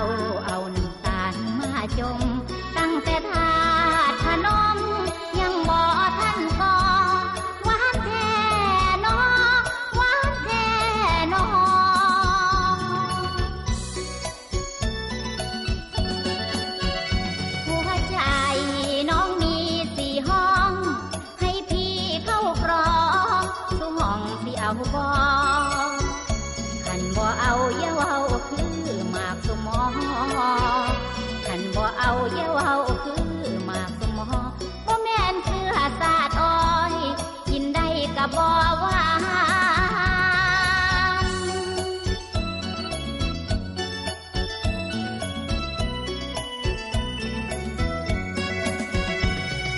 าเอาน้ำตาลมาจม ตั้งแต่ทาขนม ยังบ่ท่านกอหวานแท้นอหวานแท้นอหัวใจน้องมีสี่ห้อง ให้พี่เข้ากรองทุห้องสิเอาบอขันบ่เอาเยา บ่วา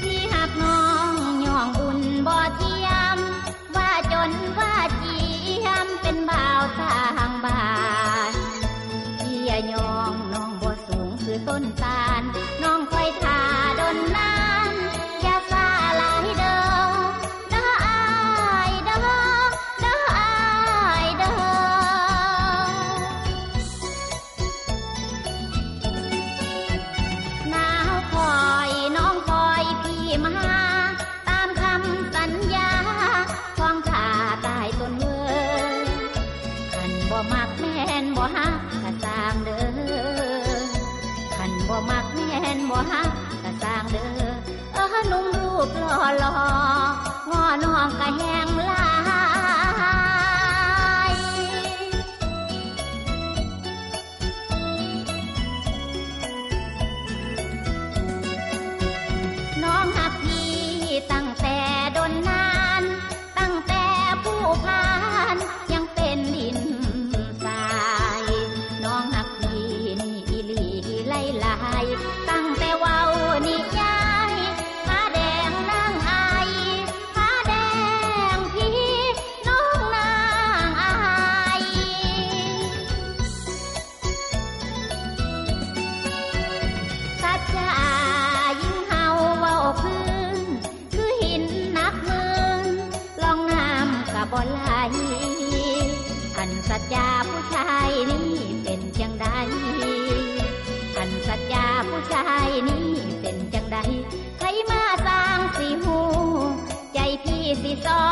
ที่หักน้องย่องอุ่นบ่เทียม ว่าจนว่าจียมเป็นบ่าวต่างบ้านเที่ยยองน้องบ่สูงคือต้นตา ฮักกะสร้างเด้อขันบ่มักแม่นบ่ฮักกะสร้างเด้อเออหนุ่มรูปหล่อหล่องอน้องกะแหงลายน้องหักพี่ตั้งแต่ดนนาน ตั้งแต่ผู้พา บ่ไหลอันสัจจาผู้ชายนี่เป็นจังใดอันสัจจาผู้ชายนี่เป็นจังใดใครมาสร้างสีหู ใจพี่สิซอง